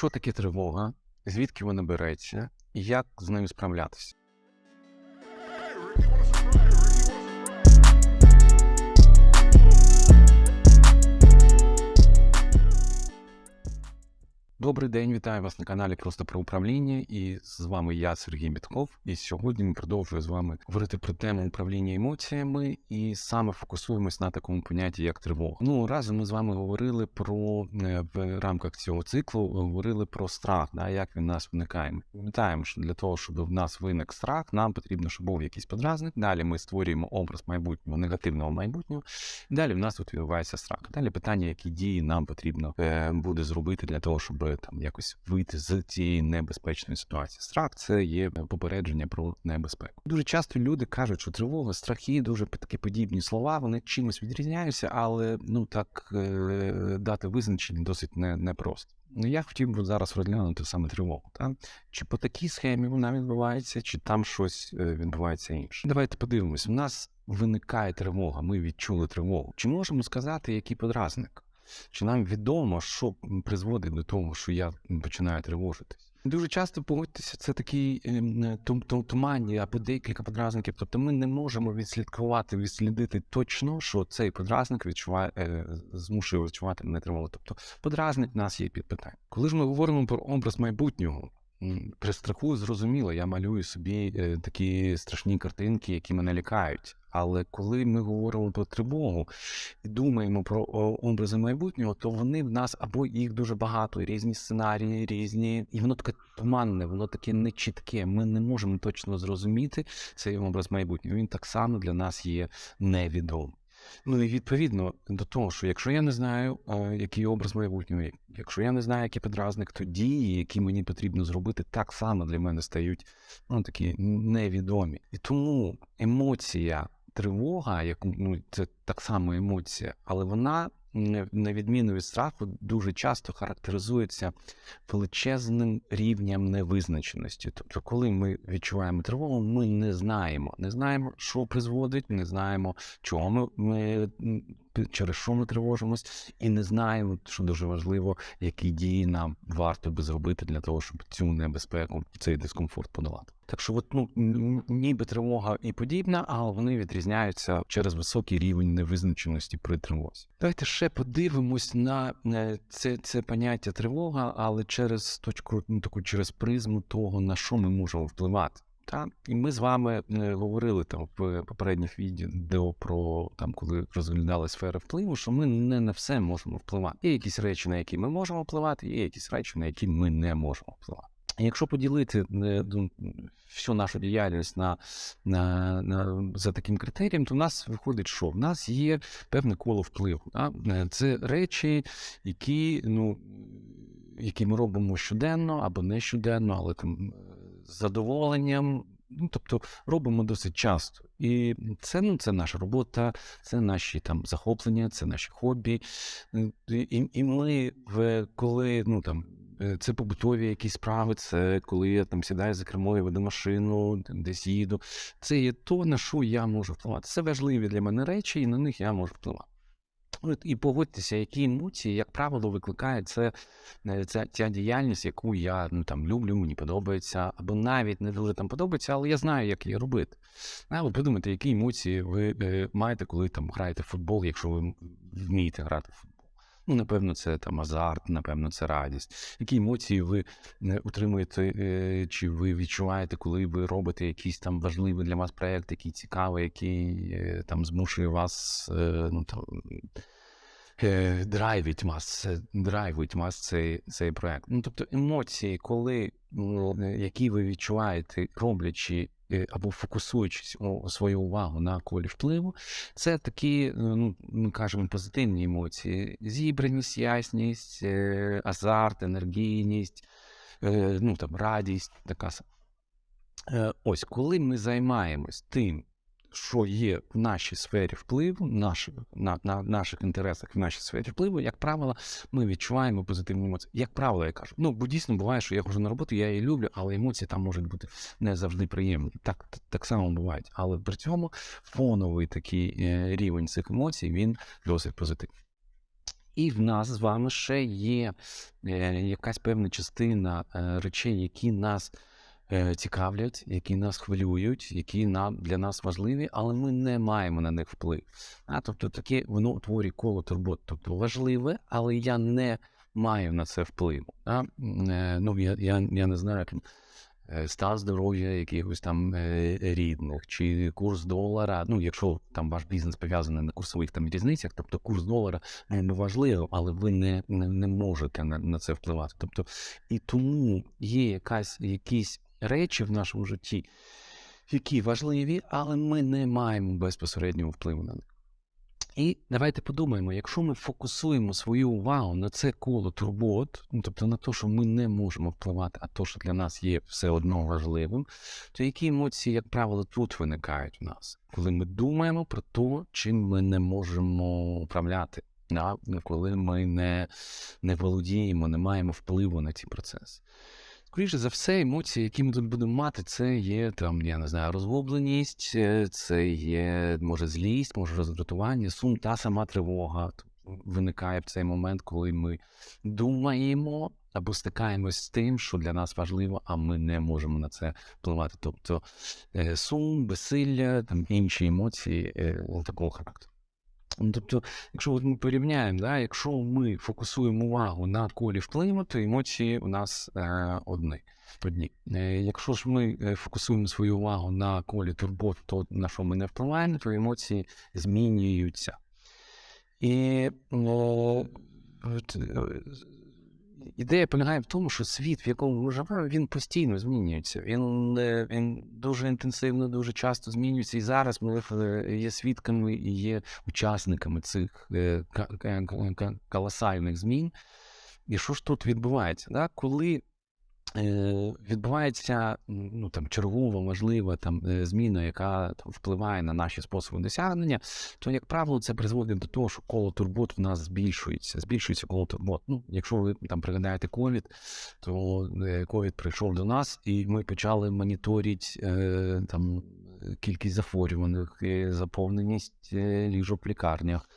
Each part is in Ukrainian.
що таке тривога, звідки вона береться, і як з нею справлятися. Добрий день, вітаю вас на каналі Просто про управління. І з вами я, Сергій Мітков. І сьогодні ми продовжуємо з вами говорити про тему управління емоціями і саме фокусуємось на такому понятті, як тривога. Ну разом ми з вами говорили про е, в рамках цього циклу, говорили про страх, да, як він нас виникає. Ми пам'ятаємо, що для того, щоб в нас виник страх, нам потрібно, щоб був якийсь подразник. Далі ми створюємо образ майбутнього, негативного майбутнього. Далі в нас відбувається страх. Далі питання, які дії нам потрібно е, буде зробити для того, щоб там якось вийти з цієї небезпечної ситуації. Страх це є попередження про небезпеку. Дуже часто люди кажуть, що тривога, страхи, дуже такі подібні слова, вони чимось відрізняються, але ну так е, дати визначення досить не, непросто. Ну, я хотів би зараз розглянути саме тривогу. Та? Чи по такій схемі вона відбувається, чи там щось е, відбувається інше. Давайте подивимось. У нас виникає тривога, ми відчули тривогу. Чи можемо сказати, який подразник? Чи нам відомо, що призводить до того, що я починаю тривожитись? Дуже часто погодьтеся, це такі ем, туманні або декілька подразників. Тобто ми не можемо відслідкувати, відслідити точно, що цей подразник відчуває, е, змушує відчувати мене тривогу. Тобто подразник нас є під питання. Коли ж ми говоримо про образ майбутнього, при страху зрозуміло, я малюю собі е, такі страшні картинки, які мене лякають. Але коли ми говоримо про тривогу і думаємо про образи майбутнього, то вони в нас або їх дуже багато, різні сценарії, різні, і воно таке туманне, воно таке нечітке. Ми не можемо точно зрозуміти цей образ майбутнього. Він так само для нас є невідомий. Ну і відповідно до того, що якщо я не знаю, який образ майбутнього, якщо я не знаю, який підразник, то дії, які мені потрібно зробити, так само для мене стають ну, такі невідомі. І тому емоція тривога, як ну це так само емоція, але вона на відміну від страху, дуже часто характеризується величезним рівнем невизначеності. Тобто, коли ми відчуваємо тривогу, ми не знаємо, не знаємо, що призводить, не знаємо, чого ми, ми через що ми тривожимось, і не знаємо, що дуже важливо, які дії нам варто би зробити для того, щоб цю небезпеку, цей дискомфорт подолати. Так що, от, ну ніби тривога і подібна, але вони відрізняються через високий рівень невизначеності при тривозі. Давайте ще подивимось на е, це це поняття тривога, але через точку ну, таку через призму того, на що ми можемо впливати. Так? І ми з вами е, говорили там в попередніх відео про там, коли розглядали сфери впливу, що ми не на все можемо впливати. Є якісь речі, на які ми можемо впливати, є якісь речі, на які ми не можемо впливати. Якщо поділити е, всю нашу діяльність на, на, на, за таким критерієм, то в нас виходить, що в нас є певне коло впливу. Да? Е, це речі, які ну, які ми робимо щоденно або не щоденно, але там задоволенням. Ну, тобто робимо досить часто. І це ну, це наша робота, це наші там захоплення, це наші хобі. І і ми, коли ну, там, Е, це побутові якісь справи, це коли я там сідаю за кермо і веду машину, десь їду. Це є то, на що я можу впливати. Це важливі для мене речі, і на них я можу впливати. І погодьтеся, які емоції, як правило, викликає це, е, ця, ця діяльність, яку я ну, там, люблю, мені подобається, або навіть не дуже там подобається, але я знаю, як її робити. А ви подумайте, які емоції ви е, маєте, коли там граєте в футбол, якщо ви вмієте грати в футбол. Ну, напевно, це там азарт, напевно, це радість. Які емоції ви утримуєте, е, чи ви відчуваєте, коли ви робите якийсь там важливий для вас проєкт, який цікавий, який е, там змушує вас е, ну, там, драйвить вас, драйвить вас цей цей проект. Ну, тобто емоції, коли які ви відчуваєте, роблячи Е, або фокусуючись свою увагу на колі впливу, це такі, е, ну ми кажемо, позитивні емоції: зібраність, ясність, е, азарт, енергійність, ну там радість, така. Ось коли ми займаємось тим, що є в нашій сфері впливу, наші, на на наших інтересах в нашій сфері впливу, як правило, ми відчуваємо позитивні емоції. Як правило, я кажу. Ну, бо дійсно буває, що я хожу на роботу, я її люблю, але емоції там можуть бути не завжди приємні. Так так само бувають. Але при цьому фоновий такий е, рівень цих емоцій він досить позитивний. І в нас з вами ще є е, якась певна частина е, речей, які нас цікавлять, які нас хвилюють, які нам для нас важливі, але ми не маємо на них вплив. А, тобто таке воно утворює коло турбот. Тобто важливе, але я не маю на це впливу. А? Е, Ну, я, я, я не знаю, е, стан здоров'я якихось там е, рідних, чи курс долара. Ну, якщо там ваш бізнес пов'язаний на курсових там різницях, тобто курс долара не важливо, але ви не, не, не можете на, на це впливати. Тобто, і тому є якась якісь речі в нашому житті, які важливі, але ми не маємо безпосереднього впливу на них. І давайте подумаємо, якщо ми фокусуємо свою увагу на це коло турбот, ну тобто на те, що ми не можемо впливати, а то, що для нас є все одно важливим, то які емоції, як правило, тут виникають у нас, коли ми думаємо про те, чим ми не можемо управляти, коли ми не, не володіємо, не маємо впливу на ці процеси. Скоріше за все, емоції, які ми тут будемо мати, це є там, я не знаю, розгубленість, е, це є може злість, може роздратування, сум, та сама тривога. Виникає в цей момент, коли ми думаємо або стикаємось з тим, що для нас важливо, а ми не можемо на це впливати. Тобто е, сум, безсилля, там інші емоції е, такого характеру. Ну, Тобто, якщо от ми порівняємо, да, якщо ми фокусуємо увагу на колі впливу, то емоції у нас е, одні. одні. Е, якщо ж ми е, фокусуємо свою увагу на колі турбот, то на що ми не впливаємо, то емоції змінюються. І от, е, ідея полягає в тому, що світ, в якому ми живемо, він постійно змінюється. Він, е, він дуже інтенсивно, дуже часто змінюється. І зараз ми е, є свідками і є учасниками цих е, колосальних змін. І що ж тут відбувається? Да? Коли відбувається ну, там, чергова, важлива там, е, зміна, яка там, впливає на наші способи досягнення, то, як правило, це призводить до того, що коло турбот в нас збільшується. Збільшується коло турбот. Ну, якщо ви там пригадаєте ковід, то е, ковід прийшов до нас, і ми почали моніторити е, кількість захворюваних, е, заповненість е, ліжок в лікарнях.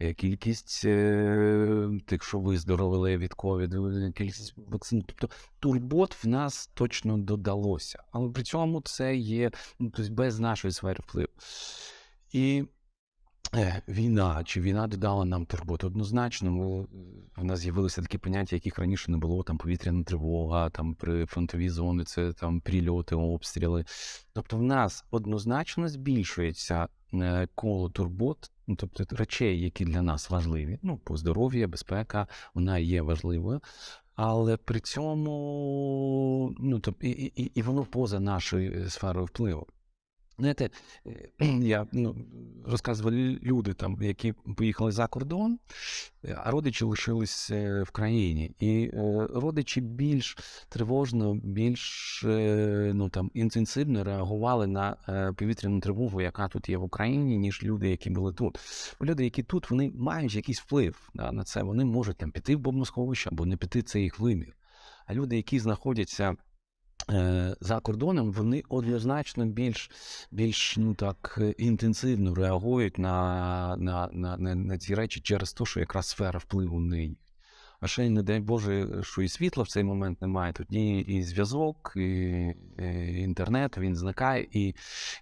Е, Кількість е, тих, що виздоровили від ковіду, е, кількість вакцин. Тобто турбот в нас точно додалося. Але при цьому це є ну, тобто без нашої сфери впливу. І війна, чи війна додала нам турбот? Однозначно, ми, в нас з'явилися такі поняття, яких раніше не було, там повітряна тривога, там при фронтові зони, це там прильоти, обстріли. Тобто, в нас однозначно збільшується коло турбот, ну, тобто речей, які для нас важливі. Ну, по здоров'я, безпека, вона є важливою. Але при цьому ну, тобто, і, і, і воно поза нашою е, сферою впливу. Знаєте, е, я ну, розказували люди, там, які поїхали за кордон, е, а родичі лишились в країні. І е, родичі більш тривожно, більш ну, там, інтенсивно реагували на повітряну тривогу, яка тут є в Україні, ніж люди, які були тут. Бо люди, які тут, вони мають якийсь вплив да, на це. Вони можуть там, піти в бомбосховище або не піти, це їх вимір. А люди, які знаходяться за кордоном, вони однозначно більш, більш ну, так, е, інтенсивно реагують на, на, на, на, на ці речі через те, що якраз сфера впливу не їх. А ще не дай Боже, що і світла в цей момент немає. Тоді і зв'язок, і, і інтернет він зникає, і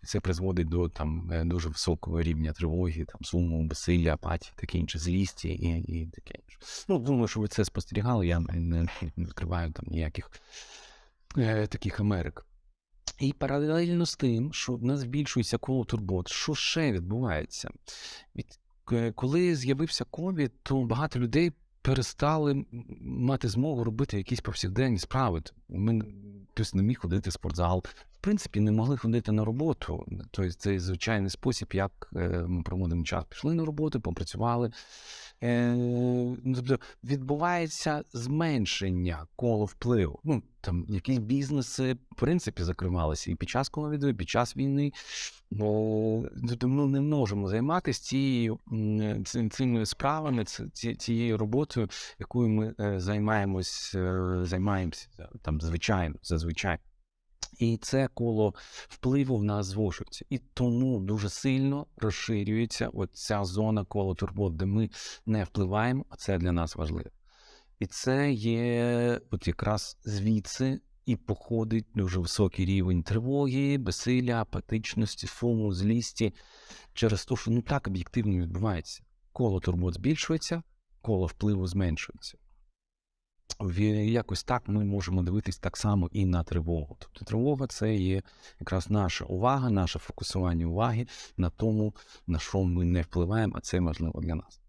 це призводить до там е, дуже високого рівня тривоги, там суму, безсилля, апатії, таке інше, злісті і, і таке інше. Ну, думаю, що ви це спостерігали. Я не, відкриваю там ніяких е, таких Америк. І паралельно з тим, що в нас збільшується коло турбот, що ще відбувається? Від, е, коли з'явився ковід, то багато людей перестали мати змогу робити якісь повсякденні справи. Ми хтось не міг ходити в спортзал. Принципі, не могли ходити на роботу. Тобто це звичайний спосіб, як е, ми проводимо час. Пішли на роботу, попрацювали. Е, ну, тобто відбувається зменшення коло впливу. Ну, там якісь бізнеси, в принципі, закривалися і під час ковіду, і під час війни. Тобто ми не можемо займатися цією, цими справами, ці- ці- цією роботою, якою ми е, займаємось, займаємося там, звичайно, зазвичай. І це коло впливу в нас звужується. І тому дуже сильно розширюється ця зона коло турбот, де ми не впливаємо, а це для нас важливо. І це є от якраз звідси і походить дуже високий рівень тривоги, безсилля, апатичності, суму, злісті через те, що ну так об'єктивно відбувається. Коло турбот збільшується, коло впливу зменшується. Якось так ми можемо дивитись так само і на тривогу. Тобто тривога це є якраз наша увага, наше фокусування уваги на тому, на що ми не впливаємо, а це важливо для нас.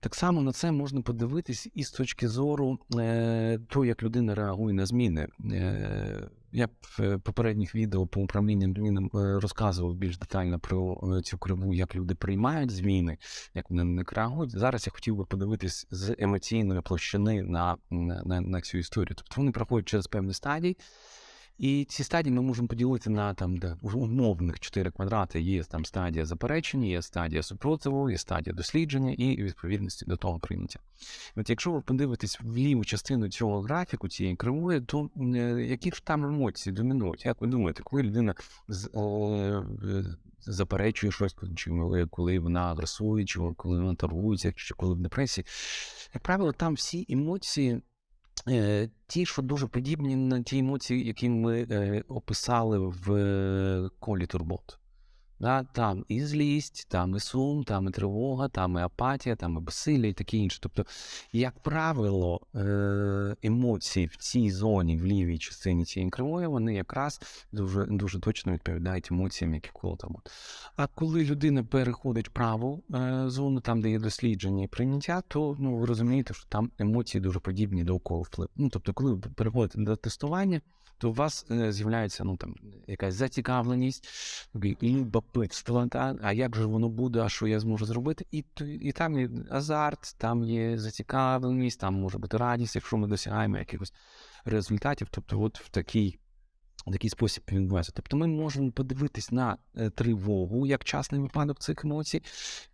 Так само на це можна подивитись і з точки зору е, того, як людина реагує на зміни. Е, Я в попередніх відео по управлінням змінам е, розказував більш детально про е, цю криву, як люди приймають зміни, як вони них реагують. Зараз я хотів би подивитись з емоційної площини на, на, на цю історію. Тобто вони проходять через певні стадії. І ці стадії ми можемо поділити на там, де умовних 4 квадрати. Є там стадія заперечення, є стадія супротиву, є стадія дослідження і відповідності до того прийняття. От якщо ви подивитесь в ліву частину цього графіку, цієї кривої, то які ж там емоції домінують? Як ви думаєте, коли людина з, е, заперечує щось, чи коли вона агресує, чи коли вона торгується, чи коли в депресії, як правило, там всі емоції. Е, ті, що дуже подібні на ті емоції, які ми е, описали в е, колі турбот. Да? Там і злість, там і сум, там і тривога, там і апатія, там і безсилля і таке інше. Тобто, як правило, емоції в цій зоні, в лівій частині цієї кривої, вони якраз дуже дуже точно відповідають емоціям, які коло там. А коли людина переходить в праву зону, там, де є дослідження і прийняття, то ну, ви розумієте, що там емоції дуже подібні до коло впливу. Ну, тобто, коли ви переходите до тестування, то у вас е, з'являється ну, там, якась зацікавленість, любопитство, та? а як же воно буде, а що я зможу зробити? І і там є азарт, там є зацікавленість, там може бути радість, якщо ми досягаємо якихось результатів. Тобто, от в такій такий спосіб відбувається. Тобто ми можемо подивитись на е, тривогу як частний випадок цих емоцій,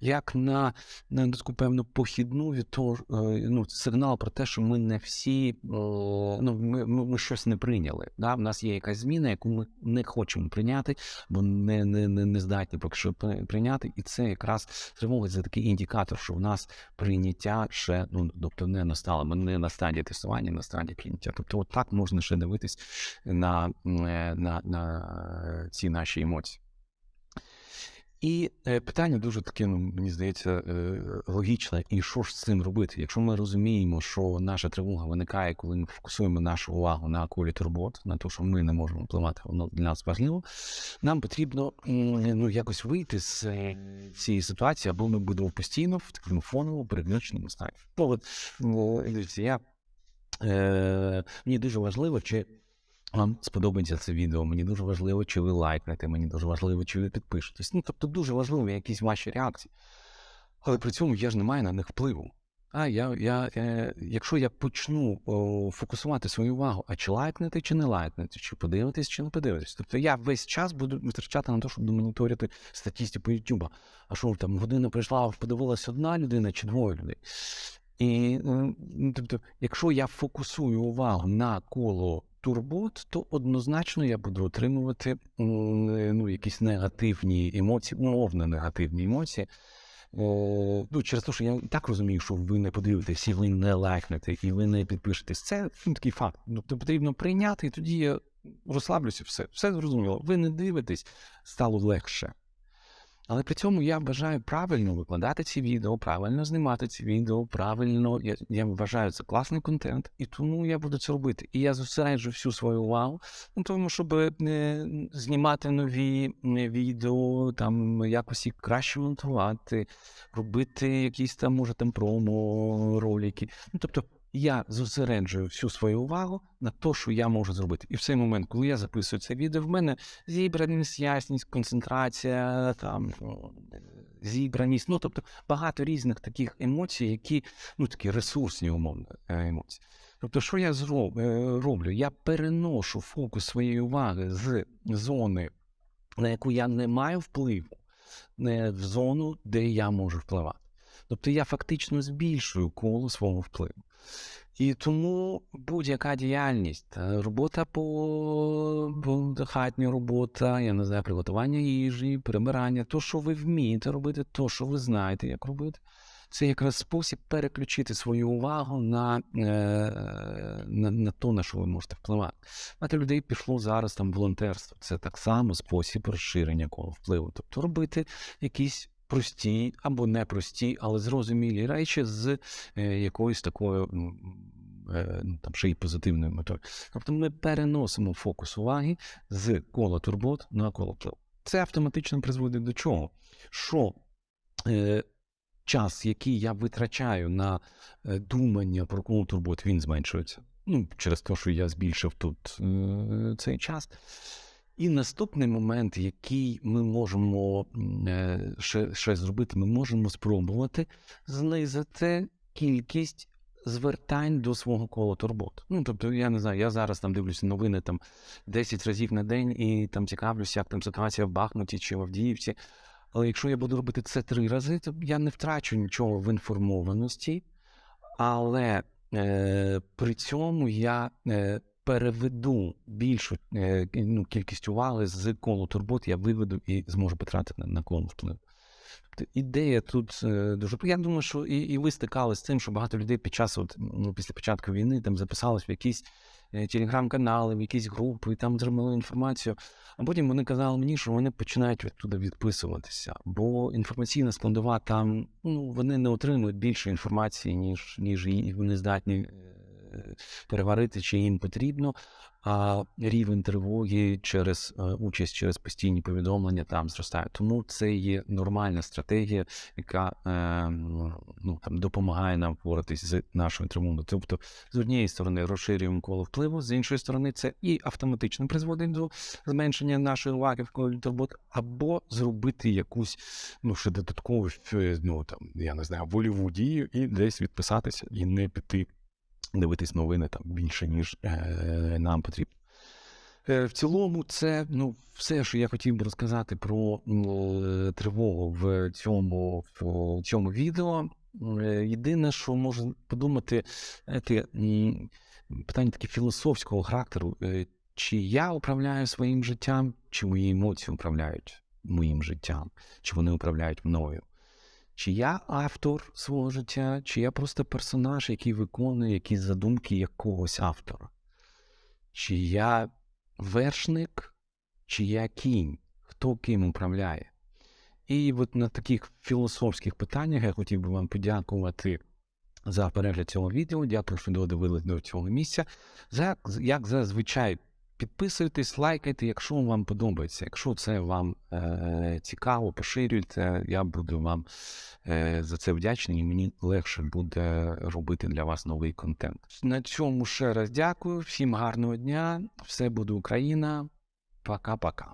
як на на таку певну похідну від того, е, ну, сигнал про те, що ми не всі ну, ми ми, щось не прийняли. Да? У нас є якась зміна, яку ми не хочемо прийняти, бо не не, не, не здатні поки що прийняти. І це якраз тривога це такий індикатор, що в нас прийняття ще ну, тобто не настало. Ми не на стадії тестування, на стадії прийняття. Тобто, от так можна ще дивитись на на, на ці наші емоції. І е, питання дуже таке, ну, мені здається, е, логічне. І що ж з цим робити? Якщо ми розуміємо, що наша тривога виникає, коли ми фокусуємо нашу увагу на колі турбот, на те, що ми не можемо впливати, воно для нас важливо, нам потрібно ну, якось вийти з е, цієї ситуації, або ми будемо постійно в такому фоновому переключеному стані. То от, я, е, Мені дуже важливо, чи вам сподобається це відео. Мені дуже важливо, чи ви лайкнете, мені дуже важливо, чи ви підпишетесь. Ну, тобто дуже важливо якісь ваші реакції. Але при цьому я ж не маю на них впливу. А я, я, е, якщо я почну о, фокусувати свою увагу, а чи лайкнете, чи не лайкнете, чи подивитись, чи не подивитись. Тобто я весь час буду витрачати на те, щоб моніторити статистику YouTube. А що там година прийшла, подивилася одна людина чи двоє людей. І ну, тобто, якщо я фокусую увагу на коло турбот, то однозначно я буду отримувати ну, якісь негативні емоції, умовно негативні емоції. О, ну, Через те, що я так розумію, що ви не подивитесь, і ви не лайкнете, і ви не підпишетесь. Це ну, такий факт. Тобто потрібно прийняти, і тоді я розслаблюся, все, все зрозуміло. Ви не дивитесь, стало легше. Але при цьому я бажаю правильно викладати ці відео, правильно знімати ці відео, правильно я я вважаю це класний контент, і тому я буду це робити. І я зосереджу всю свою увагу на тому, щоб е, знімати нові відео, там якось їх краще монтувати, робити якісь там, може, там промо ролики. Ну тобто я зосереджую всю свою увагу на те, що я можу зробити. І в цей момент, коли я записую це відео, в мене зібраність, ясність, концентрація, там зібраність, ну тобто багато різних таких емоцій, які ну такі ресурсні умовно е, емоції. Тобто, що я е, роблю? Я переношу фокус своєї уваги з зони, на яку я не маю впливу, в зону, де я можу впливати. Тобто я фактично збільшую коло свого впливу. І тому будь-яка діяльність, робота по, хатня робота, я не знаю, приготування їжі, прибирання, то, що ви вмієте робити, то, що ви знаєте, як робити, це якраз спосіб переключити свою увагу на, е, на, на то, на що ви можете впливати. Багато людей пішло зараз там волонтерство. Це так само спосіб розширення кола впливу. Тобто робити якісь прості або непрості, але зрозумілі речі з е, якоюсь такою. е, ну, Там ще й позитивною метою. Тобто ми переносимо фокус уваги з кола турбот на коло впливу. Це автоматично призводить до чого? Що е, час, який я витрачаю на е, думання про коло турбот, він зменшується. Ну, через те, що я збільшив тут е, цей час. І наступний момент, який ми можемо е, ще, ще зробити, ми можемо спробувати знизити кількість звертань до свого кола турбот. Ну, тобто, я не знаю, я зараз там дивлюся новини там 10 разів на день і там цікавлюся, як там ситуація в Бахмуті чи в Авдіївці. Але якщо я буду робити це три рази, то я не втрачу нічого в інформованості, але е, при цьому я е, переведу більшу е, ну, кількість уваги з колу турбот, я виведу і зможу потратити на, коло вплив. Тобто ідея тут е, дуже. Я думаю, що і, і ви стикалися з тим, що багато людей під час, от, ну, після початку війни там записалось в якісь е, телеграм-канали, в якісь групи, там отримали інформацію. А потім вони казали мені, що вони починають відтуди відписуватися, бо інформаційна складова там ну, вони не отримують більше інформації, ніж, ніж вони здатні переварити, чи їм потрібно. А рівень тривоги через е, участь через постійні повідомлення там зростає. Тому це є нормальна стратегія, яка е, ну, там, допомагає нам впоратись з нашою тривогою. Тобто, з однієї сторони, розширюємо коло впливу, з іншої сторони, це і автоматично призводить до зменшення нашої уваги в колі турбот, або зробити якусь ну, ще додаткову, ну, там, я не знаю, вольову дію і десь відписатися і не піти дивитись новини там більше, ніж е, нам потрібно. Е, в цілому, це ну, все, що я хотів би розказати про е, тривогу в цьому, в цьому відео. Єдине, що можна подумати, знаєте, питання таке філософського характеру. Чи я управляю своїм життям, чи мої емоції управляють моїм життям, чи вони управляють мною? Чи я автор свого життя, чи я просто персонаж, який виконує якісь задумки якогось автора? Чи я вершник, чи я кінь? Хто ким управляє? І от на таких філософських питаннях я хотів би вам подякувати за перегляд цього відео. Дякую, що додивились до цього місця. За, як зазвичай, підписуйтесь, лайкайте, якщо вам подобається. Якщо це вам е, цікаво, поширюйте, я буду вам е, за це вдячний і мені легше буде робити для вас новий контент. На цьому ще раз дякую. Всім гарного дня. Все буде Україна. Пока-пока.